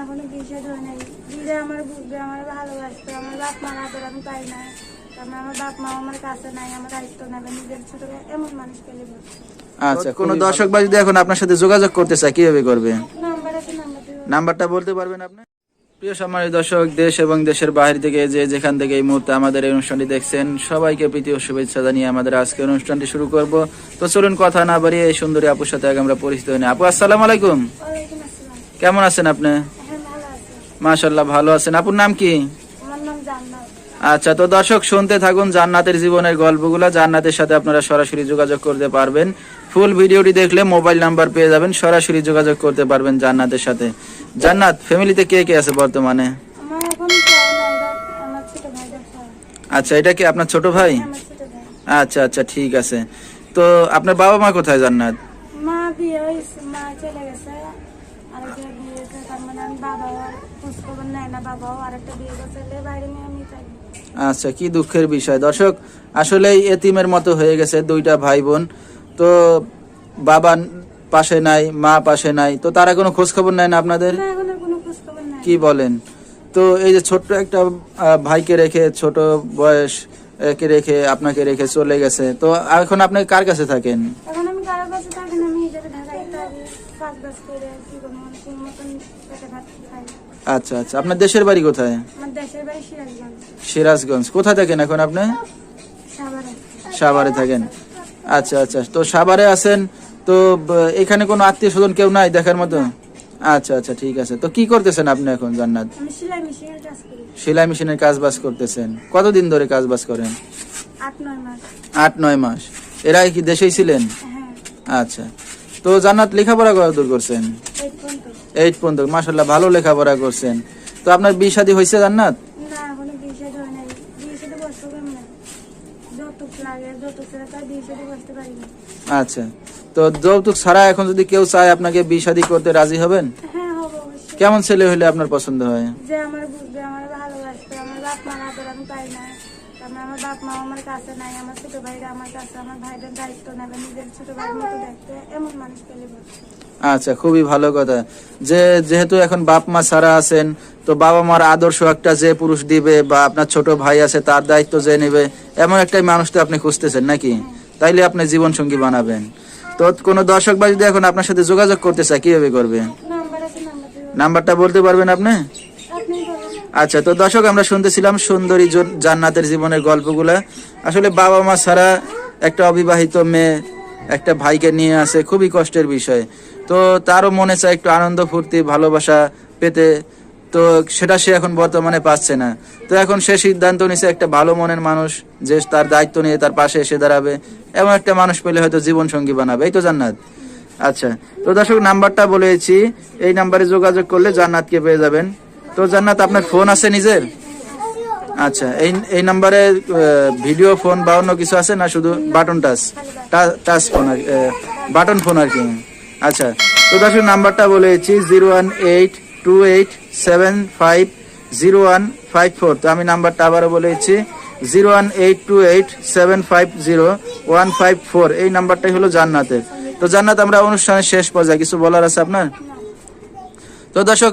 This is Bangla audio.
এখনও বিয়ে হয় নাই। দিলে আমার বুঝবে আমার ভালোবাসবে আমার বাপ মার আদর আমি পাই না কারণ আমার বাপ মা আমার কাছে নাই আমার দায়িত্ব নেবে নিজের ছোট এমন মানুষ পেলে আচ্ছা কোনো দর্শক বা যদি এখন আপনার সাথে যোগাযোগ করতে চায় কীভাবে করবে? নাম্বারটা বলতে পারবেন আপনি? প্রিয় সম্মানিত দর্শক দেশ এবং দেশের বাইরে থেকে যে যেখান থেকে এই মুহূর্তে আমাদের এই অনুষ্ঠানটি দেখছেন সবাইকে প্রীতি ও শুভেচ্ছা জানিয়ে আমাদের আজকে অনুষ্ঠানটি শুরু করব। তো চলুন কথা না বাড়িয়ে এই সুন্দরী আপুর সাথে আগে আমরা পরিচিত হই আপু আসসালামু আলাইকুম। কেমন আছেন আপনি? মাশাল্লাহ ভালো আছেন। আপুর নাম কি? আচ্ছা তো দর্শক শুনতে থাকুন জান্নাতের জীবনের গল্পগুলো। জান্নাতের সাথে আপনারা সরাসরি যোগাযোগ করতে পারবেন। ফুল ভিডিওটি দেখলে মোবাইল নাম্বার পেয়ে যাবেন। সরাসরি যোগাযোগ করতে পারবেন জান্নাতের সাথে। জান্নাত ফ্যামিলিতে কে কে আছে বর্তমানে? আচ্ছা এটা কি আপনার ছোট ভাই? আচ্ছা আচ্ছা ঠিক আছে। তো আপনার বাবা মা কোথায় জান্নাত? মা বিয়ে মা চলে গেছে। আরেকটা তার মানে আমি বাবাও আর খোঁজখবর নেয় না বাবাও আরেকটা বিয়ে করছে বাইরে নিয়ে আমি থাকি আচ্ছা কি দুঃখের বিষয়। দর্শক আসলে এতিমের মতো হয়ে গেছে দুইটা ভাই বোন তো বাবা পাশে নাই মা পাশে নাই তো তারা কোনো খোঁজ খবর নেয় না আপনাদের? কি বলেন? তো এই যে ছোট্ট একটা ভাইকে রেখে ছোট বয়স রেখে আপনাকে রেখে চলে গেছে তো এখন আপনি কার কাছে থাকেন? কাছে থাকি না আমি হিসেবে ঢাকায় থাকি কাজ বাজ করে কি মানে কোনো মতন পেটে ভাত খাই। আচ্ছা আচ্ছা। আপনার দেশের বাড়ি কোথায়? আমার দেশের বাড়ি সিরাজগঞ্জ। সিরাজগঞ্জ। কোথায় থাকেন এখন আপনি? সাভারে। সাভারে থাকেন। আচ্ছা আচ্ছা। তো সাভারে আছেন তো এখানে কোনো আত্মীয় স্বজন কেউ নাই দেখার মতো? আচ্ছা আচ্ছা ঠিক আছে। তো কি করতেছেন আপনি এখন জান্নাত? সেলাই মেশিনের কাজ বাজ করতেছেন। কতদিন ধরে কাজ বাজ করেন? আট নয় মাস। আট নয় এরা কি দেশেই ছিলেন? হ্যাঁ। আচ্ছা। তো জান্নাত লেখাপড়া কত দূর করছেন? এইট পর্যন্ত। মাসাল্লাহ ভালো লেখাপড়া করছেন। তো আপনার বিয়ে শাদী হয়েছে জান্নাত? আচ্ছা। তো যৌতুক ছাড়া এখন যদি কেউ চায় আপনাকে বিয়ে শাদী করতে রাজি হবেন? হ্যাঁ কেমন ছেলে হলে আপনার পছন্দ হয়? যে আমার বুঝবে আমার ভালোবাসবে আমার বাপ মার আদর আমি পাই না। কারণ আমার বাপ মা আমার কাছে নাই আমার ছোট ভাইরা আমার কাছে আমার ভাইদের দায়িত্ব নেবে নিজের ছোট ভাইয়ের মতো দেখতে এমন মানুষ পেলে বলছে। আচ্ছা খুবই ভালো কথা। যে যেহেতু এখন বাপ মা ছাড়া আছেন তো বাবা মার আদর্শ একটা যে পুরুষ দিবে বা আপনার ছোট ভাই আছে তার দায়িত্ব যে নেবে এমন একটাই মানুষ তো আপনি খুঁজতেছেন নাকি? তাইলে আপনি জীবন সঙ্গী বানাবেন। তো কোনো দর্শক বা যদি এখন আপনার সাথে যোগাযোগ করতে চায় কীভাবে করবে? নাম্বারটা বলতে পারবেন আপনি? আচ্ছা তো দর্শক, আমরা শুনতেছিলাম সুন্দরী জন- জান্নাতের জীবনের গল্পগুলা। আসলে বাবা মা ছাড়া একটা অবিবাহিত মেয়ে, একটা ভাইকে নিয়ে আসে খুবই কষ্টের বিষয়। তো তারও মনে চায় একটু আনন্দ, ফুর্তি, ভালোবাসা পেতে। তো সেটা সে এখন বর্তমানে পাচ্ছে না। তো এখন সে সিদ্ধান্ত নিছে একটা ভালো মনের মানুষ, যে তার দায়িত্ব নিয়ে তার পাশে এসে দাঁড়াবে। এমন একটা মানুষ পেলে হয়তো জীবন সঙ্গী বানাবে। এই তো জান্নাত। আচ্ছা তো দর্শক, নাম্বারটা বলেছি। এই নাম্বারে যোগাযোগ করলে জান্নাতকে পেয়ে যাবেন। তো জান্নাত, আপনার ফোন আছে নিজের? আচ্ছা এই এই নাম্বারে ভিডিও ফোন বা অন্য কিছু আছে না শুধু বাটন টাচ টাচ ফোন আর বাটন ফোন আর কি? আচ্ছা তো দর্শক, নাম্বারটা বলেছি zero one eight two eight seven five zero one five four তো আমি নাম্বারটা আবারও বলেছি zero one eight two eight seven five zero one five four এই নাম্বারটাই হলো জান্নাতের। তো জান্নাত, আমরা অনুষ্ঠানের শেষ পর্যায়ে, কিছু বলার আছে আপনার? তো দর্শক